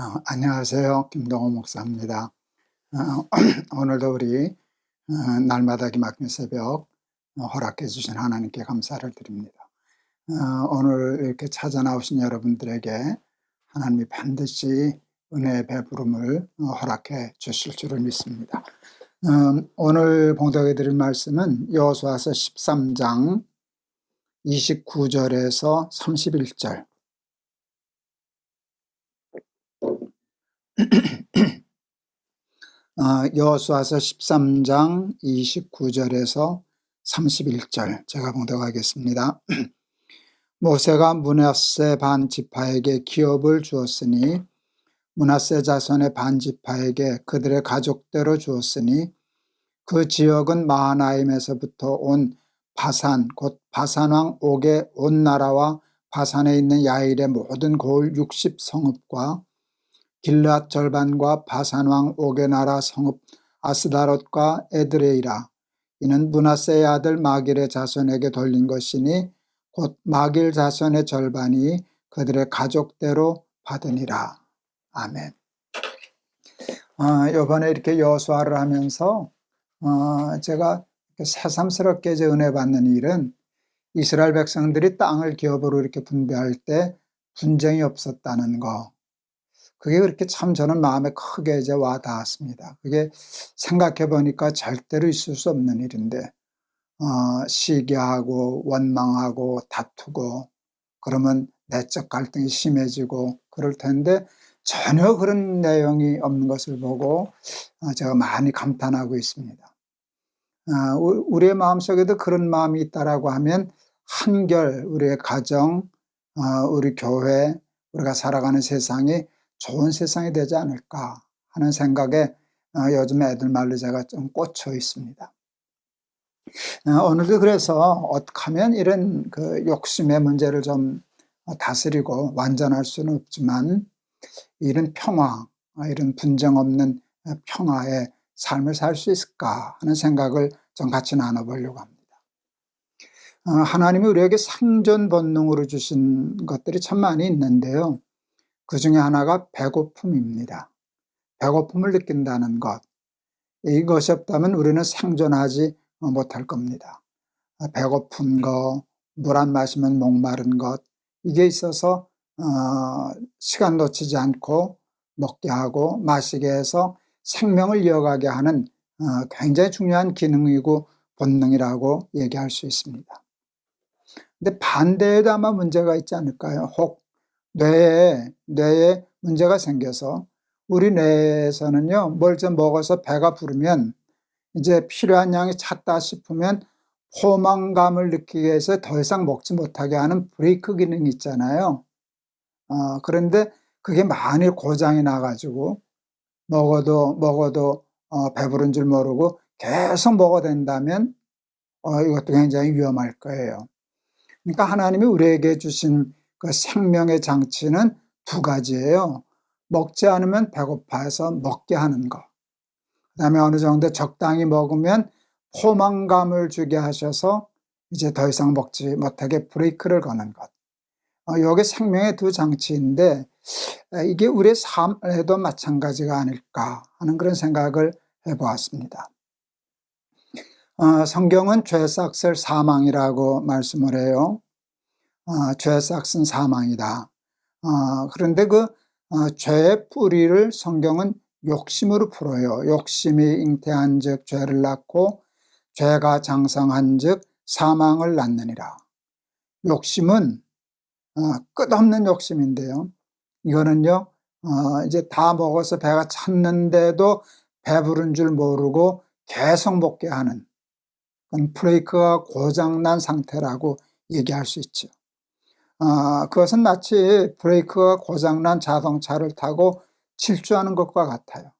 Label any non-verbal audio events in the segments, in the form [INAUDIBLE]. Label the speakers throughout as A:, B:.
A: 어, 안녕하세요. 김동호 목사입니다. 어, [CLEARS THROAT] 오늘도 우리 어, 날마다 기막힌 새벽 어, 허락해 주신 하나님께 감사를 드립니다. 어, 오늘 이렇게 찾아 나오신 여러분들에게 하나님이 반드시 은혜의 배부름을 어, 허락해 주실 줄을 믿습니다. 어, 오늘 봉독해 드릴 말씀은 여호수아서 13장 29절에서 31절 여호수아서 13장 29절에서 31절 제가 봉독하겠습니다. [CLEARS THROAT] 모세가 문하세 반 지파에게 기업을 주었으니 문하세 자손의 반 지파에게 그들의 가족대로 주었으니 그 지역은 마하나임에서부터 온 바산 곧 바산 왕 옥의 온 나라와 바산에 있는 야일의 모든 고을 60 성읍과 길앗 절반과 바산왕 옥의 나라 성읍 아스다롯과 에드레이라 이는 문하세의 아들 마길의 자손에게 돌린 것이니 곧 마길 자손의 절반이 그들의 가족대로 받으니라. 아멘. 어, 이번에 이렇게 여수화를 하면서 어, 제가 새삼스럽게 이제 은혜 받는 일은 이스라엘 백성들이 땅을 기업으로 이렇게 분배할 때 분쟁이 없었다는 거. 그게 그렇게 참 저는 마음에 크게 이제 와 닿았습니다. 그게 생각해 보니까 절대로 있을 수 없는 일인데, 어, 시기하고 원망하고 다투고 그러면 내적 갈등이 심해지고 그럴 텐데 전혀 그런 내용이 없는 것을 보고 어, 제가 많이 감탄하고 있습니다. 어, 우리의 마음속에도 그런 마음이 있다라고 하면 한결 우리의 가정, 어, 우리 교회, 우리가 살아가는 세상이 좋은 세상이 되지 않을까 하는 생각에 어, 요즘 애들 말로 제가 좀 꽂혀 있습니다. 어, 오늘도 그래서 어떻게 하면 이런 그 욕심의 문제를 좀 다스리고 완전할 수는 없지만 이런 평화, 이런 분쟁 없는 평화의 삶을 살 수 있을까 하는 생각을 좀 같이 나눠보려고 합니다. 어, 하나님이 우리에게 상존 본능으로 주신 것들이 참 많이 있는데요. 그 중에 하나가 배고픔입니다. 배고픔을 느낀다는 것. 이것이 없다면 우리는 생존하지 못할 겁니다. 배고픈 거, 물 안 마시면 목마른 것, 이게 있어서, 어, 시간 놓치지 않고 먹게 하고 마시게 해서 생명을 이어가게 하는 어, 굉장히 중요한 기능이고 본능이라고 얘기할 수 있습니다. 근데 반대에도 아마 문제가 있지 않을까요? 혹 뇌에, 뇌에 문제가 생겨서 우리 뇌에서는요, 뭘 좀 먹어서 배가 부르면 이제 필요한 양이 찼다 싶으면 포만감을 느끼게 해서 더 이상 먹지 못하게 하는 브레이크 기능이 있잖아요. 어, 그런데 그게 많이 고장이 나가지고 먹어도 먹어도 어, 배부른 줄 모르고 계속 먹어야 된다면 어, 이것도 굉장히 위험할 거예요. 그러니까 하나님이 우리에게 주신 그 생명의 장치는 두 가지예요. 먹지 않으면 배고파해서 먹게 하는 거. 그 다음에 어느 정도 적당히 먹으면 포만감을 주게 하셔서 이제 더 이상 먹지 못하게 브레이크를 거는 것. 어, 이게 생명의 두 장치인데 이게 우리의 삶에도 마찬가지가 아닐까 하는 그런 생각을 해보았습니다. 어, 성경은 죄삭슬 사망이라고 말씀을 해요. 어, 죄 삭은 사망이다. 어, 그런데 그 어, 죄의 뿌리를 성경은 욕심으로 풀어요. 욕심이 잉태한 즉 죄를 낳고 죄가 장성한 즉 사망을 낳느니라. 욕심은 어, 끝없는 욕심인데요. 이거는요, 어, 이제 다 먹어서 배가 찼는데도 배부른 줄 모르고 계속 먹게 하는 브레이크가 고장난 상태라고 얘기할 수 있죠. 아, 그것은 마치 브레이크가 고장난 자동차를 타고 질주하는 것과 같아요.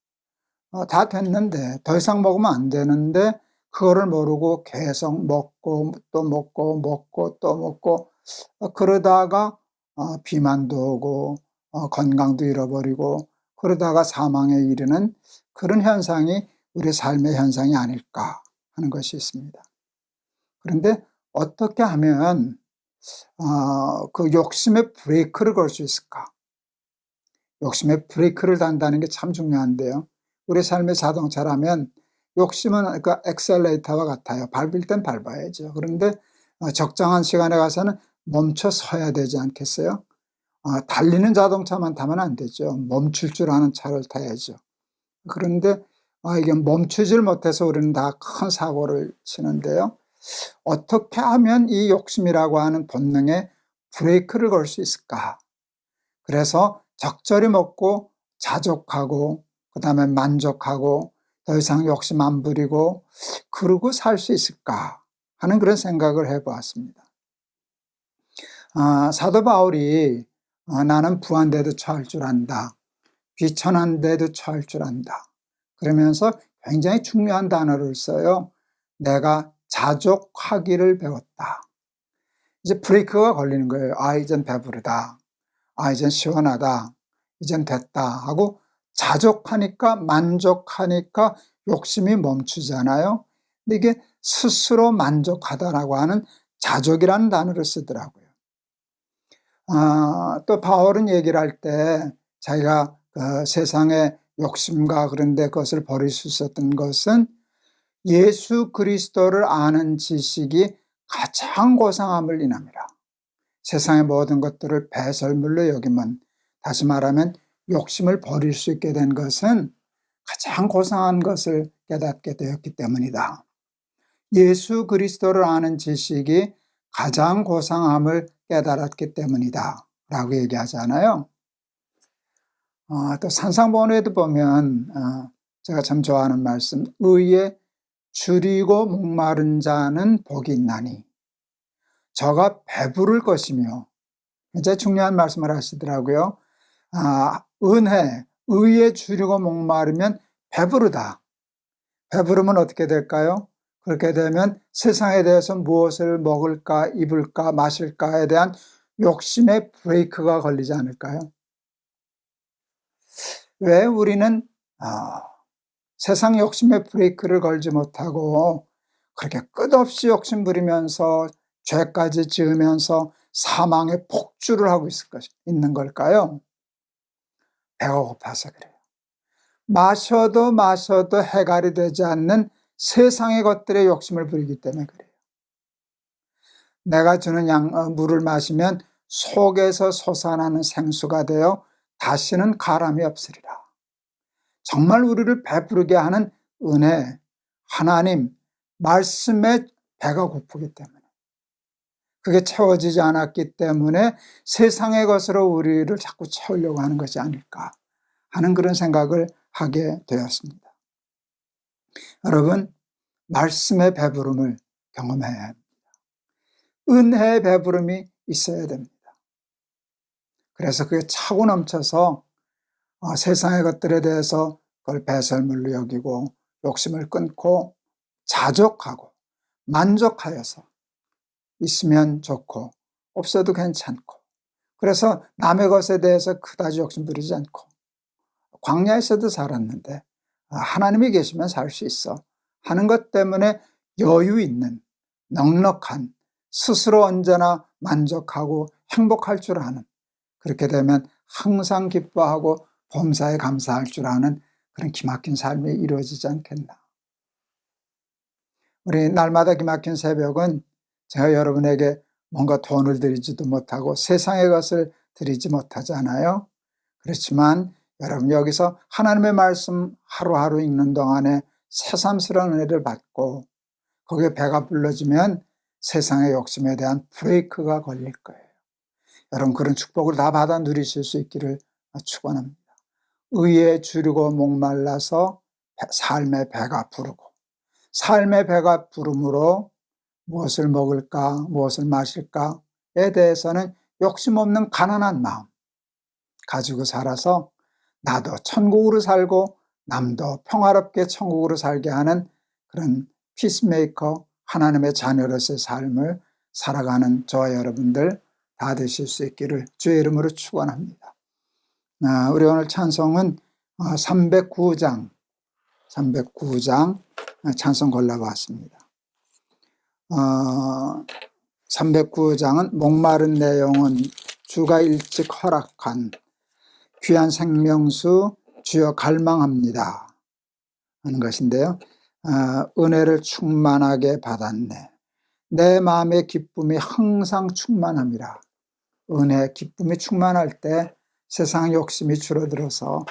A: 어, 다 됐는데 더 이상 먹으면 안 되는데 그거를 모르고 계속 먹고 또 먹고 먹고 또 먹고 어, 그러다가 어, 비만도 오고 어, 건강도 잃어버리고 그러다가 사망에 이르는 그런 현상이 우리 삶의 현상이 아닐까 하는 것이 있습니다. 그런데 어떻게 하면 어, 그 욕심의 브레이크를 걸 수 있을까? 욕심에 브레이크를 단다는 게 참 중요한데요. 우리 삶의 자동차라면 욕심은 그 엑셀레이터와 같아요. 밟을 땐 밟아야죠. 그런데 어, 적정한 시간에 가서는 멈춰 서야 되지 않겠어요? 어, 달리는 자동차만 타면 안 되죠. 멈출 줄 아는 차를 타야죠. 그런데 아, 이게 멈추질 못해서 우리는 다 큰 사고를 치는데요. 어떻게 하면 이 욕심이라고 하는 본능에 브레이크를 걸 수 있을까? 그래서 적절히 먹고 자족하고 그 다음에 만족하고 더 이상 욕심 안 부리고 그러고 살 수 있을까 하는 그런 생각을 해보았습니다. 아, 사도 바울이 아, 나는 부한데도 처할 줄 안다. 비천한데도 처할 줄 안다. 그러면서 굉장히 중요한 단어를 써요. 내가 자족하기를 배웠다. 이제 브레이크가 걸리는 거예요. 아, 이젠 배부르다. 아, 이젠 시원하다. 이젠 됐다. 하고 자족하니까, 만족하니까 욕심이 멈추잖아요. 근데 이게 스스로 만족하다라고 하는 자족이라는 단어를 쓰더라고요. 아, 또 바울은 얘기를 할 때 자기가 그 세상의 욕심과 그런데 그것을 버릴 수 있었던 것은 예수 그리스도를 아는 지식이 가장 고상함을 인함이라. 세상의 모든 것들을 배설물로 여기면 다시 말하면 욕심을 버릴 수 있게 된 것은 가장 고상한 것을 깨닫게 되었기 때문이다. 예수 그리스도를 아는 지식이 가장 고상함을 깨달았기 때문이다. 라고 얘기하잖아요. 어, 또 산상본에도 보면 어, 제가 참 좋아하는 말씀 의에 줄이고 목마른 자는 복이 있나니 저가 배부를 것이며 굉장히 중요한 말씀을 하시더라고요. 아, 은혜, 의에 줄이고 목마르면 배부르다. 배부르면 어떻게 될까요? 그렇게 되면 세상에 대해서 무엇을 먹을까, 입을까, 마실까에 대한 욕심의 브레이크가 걸리지 않을까요? 왜 우리는 아, 세상 욕심의 브레이크를 걸지 못하고 그렇게 끝없이 욕심 부리면서 죄까지 지으면서 사망의 폭주를 하고 있을 것, 있는 걸까요? 배가 고파서 그래요. 마셔도 마셔도 해갈이 되지 않는 세상의 것들의 욕심을 부리기 때문에 그래요. 내가 주는 양, 어, 물을 마시면 속에서 솟아나는 생수가 되어 다시는 가람이 없으리라. 정말 우리를 베푸르게 하는 은혜, 하나님, 말씀에 배가 고프기 때문에. 그게 채워지지 않았기 때문에 세상의 것으로 우리를 자꾸 채우려고 하는 것이 아닐까 하는 그런 생각을 하게 되었습니다. 여러분, 말씀의 배부름을 경험해야 합니다. 은혜의 배부름이 있어야 됩니다. 그래서 그게 차고 넘쳐서 어, 세상의 것들에 대해서 그걸 배설물로 여기고 욕심을 끊고 자족하고 만족하여서 있으면 좋고 없어도 괜찮고. 그래서 남의 것에 대해서 그다지 욕심 부리지 않고 광야에서도 살았는데 아, 하나님이 계시면 살 수 있어 하는 것 때문에 여유 있는 넉넉한 스스로 언제나 만족하고 행복할 줄 아는 그렇게 되면 항상 기뻐하고 범사에 감사할 줄 아는 그런 기막힌 삶이 이루어지지 않겠나. 우리 날마다 기막힌 새벽은 제가 여러분에게 뭔가 돈을 드리지도 못하고 세상의 것을 드리지 못하잖아요. 그렇지만 여러분 여기서 하나님의 말씀 하루하루 읽는 동안에 새삼스러운 은혜를 받고 거기에 배가 불러지면 세상의 욕심에 대한 브레이크가 걸릴 거예요. 여러분 그런 축복을 다 받아 누리실 수 있기를 축원합니다. 의에 줄이고 목말라서 삶의 배가 부르고 삶의 배가 부름으로 무엇을 먹을까 무엇을 마실까에 대해서는 욕심 없는 가난한 마음 가지고 살아서 나도 천국으로 살고 남도 평화롭게 천국으로 살게 하는 그런 피스메이커 하나님의 자녀로서의 삶을 살아가는 저와 여러분들 다 되실 수 있기를 주의 이름으로 축원합니다. 아, 우리 오늘 찬송은 309장, 어, 309장 찬송 골라봤습니다. 어, 309장은 목마른 내용은 주가 일찍 허락한 귀한 생명수 주여 갈망합니다. 하는 것인데요. 아, 은혜를 충만하게 받았네. 내 마음의 기쁨이 항상 충만함이라. 은혜, 기쁨이 충만할 때 세상 욕심이 줄어들어서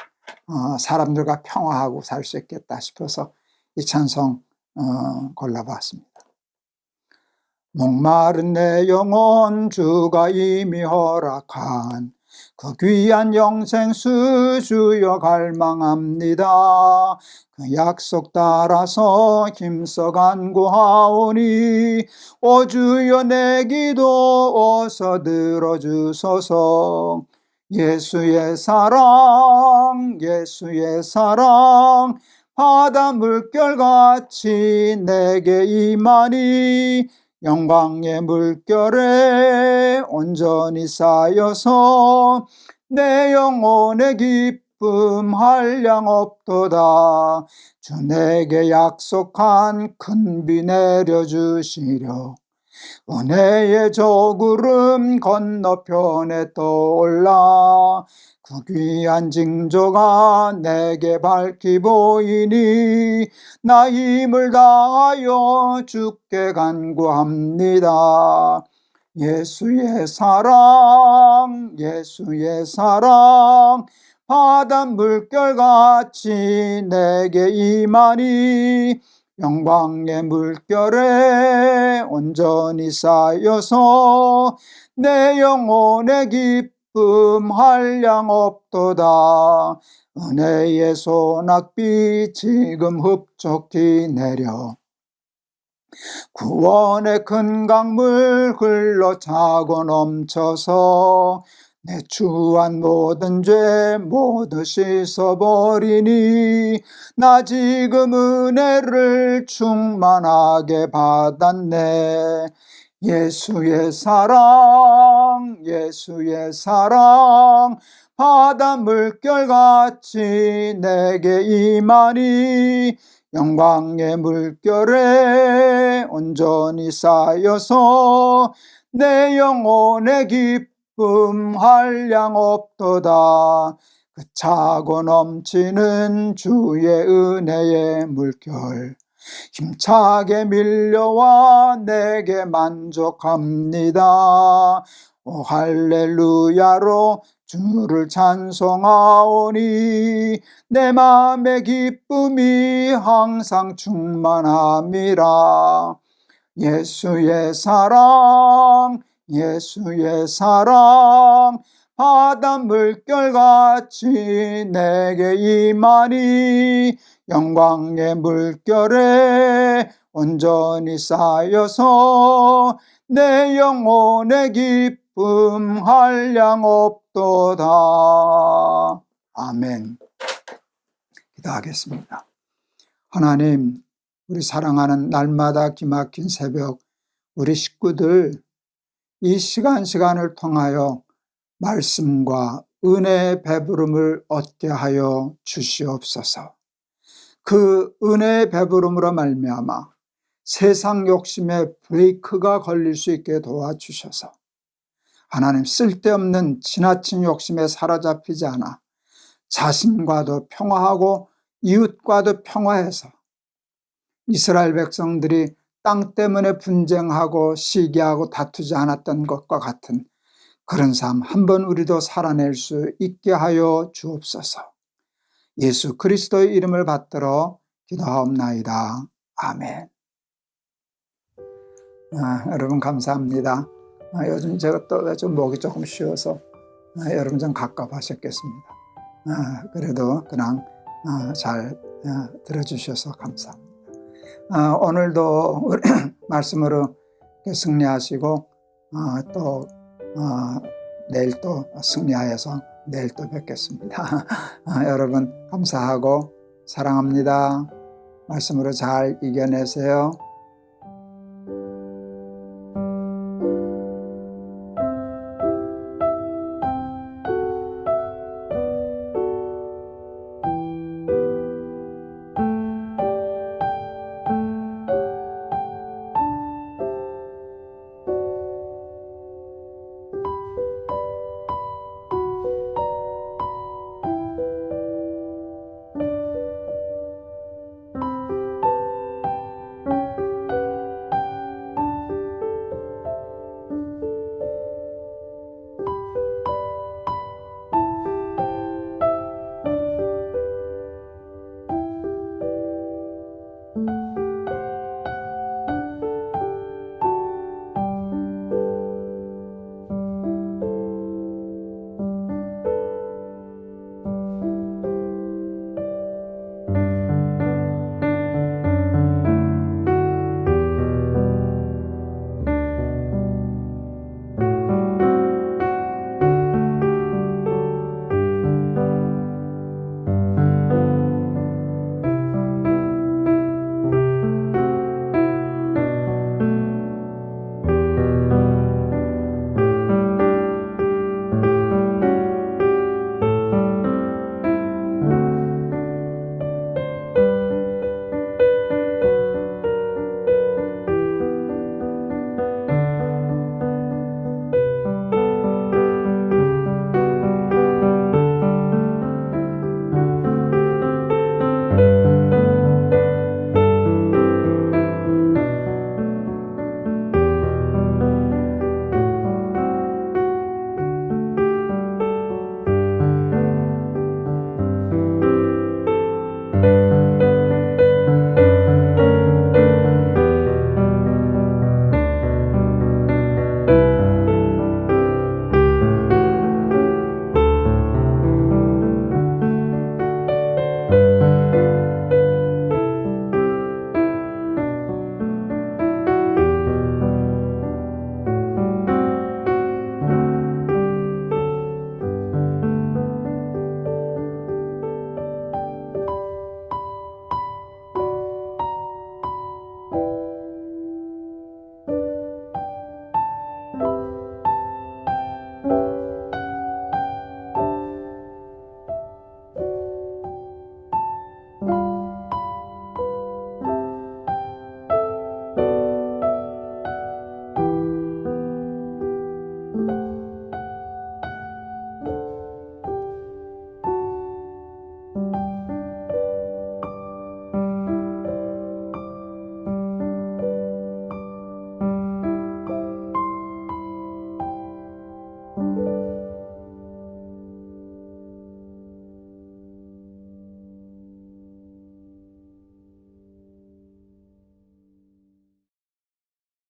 A: 어, 사람들과 평화하고 살 수 있겠다 싶어서 이 찬송 어, 골라봤습니다. 목마른 내 영혼 주가 이미 허락한 그 귀한 영생 수 주여 갈망합니다. 그 약속 따라서 힘써 간구하오니 오 주여 내 기도 어서 들어주소서 예수의 사랑 예수의 사랑 바다 물결같이 내게 임하니 영광의 물결에 온전히 쌓여서 내 영혼의 기쁨 한량 없도다. 주 내게 약속한 큰 비 내려주시려 은혜의 저 구름 건너편에 떠올라 그 귀한 징조가 내게 밝히 보이니 나 힘을 다하여 죽게 간구합니다. 예수의 사랑, 예수의 사랑, 바닷물 결같이 내게 임하니 영광의 물결에 온전히 쌓여서 내 영혼의 기쁨 한량 없도다. 은혜의 소낙비 지금 흡족히 내려 구원의 큰 강물 흘러 차고 넘쳐서 내 추한 모든 죄 모두 씻어버리니 나 지금 은혜를 충만하게 받았네. 예수의 사랑 예수의 사랑 바다 물결같이 내게 임하니 영광의 물결에 온전히 쌓여서 내 영혼의 기 쁨 한량 없도다 그 차고 넘치는 주의 은혜의 물결 힘차게 밀려와 내게 만족합니다. 오 할렐루야로 주를 찬송하오니 내 마음의 기쁨이 항상 충만함이라. 예수의 사랑, 예수의 사랑, 바다 물결같이 내게 임하니 영광의 물결에 온전히 쌓여서 내 영혼의 기쁨 한량 없도다. 아멘. 기도하겠습니다. 하나님, 우리 사랑하는 날마다 기막힌 새벽, 우리 식구들 이 시간 시간을 통하여 말씀과 은혜의 배부름을 얻게 하여 주시옵소서. 그 은혜의 배부름으로 말미암아 세상 욕심에 브레이크가 걸릴 수 있게 도와주셔서 하나님 쓸데없는 지나친 욕심에 사로잡히지 않아 자신과도 평화하고 이웃과도 평화해서 이스라엘 백성들이 땅 때문에 분쟁하고 시기하고 다투지 않았던 것과 같은 그런 삶 한번 우리도 살아낼 수 있게 하여 주옵소서. 예수 그리스도의 이름을 받들어 기도하옵나이다. 아멘. 아, 여러분 감사합니다. 아, 요즘 제가 또 좀 목이 조금 쉬어서 아, 여러분 좀 갑갑하셨겠습니다. 아, 그래도 그냥 아, 잘 아, 들어주셔서 감사합니다. 아, 오늘도 [CLEARS THROAT] 말씀으로 승리하시고 또 어, 내일 또 승리하여서 내일 또 뵙겠습니다. [LAUGHS] 아, 여러분 감사하고 사랑합니다. 말씀으로 잘 이겨내세요.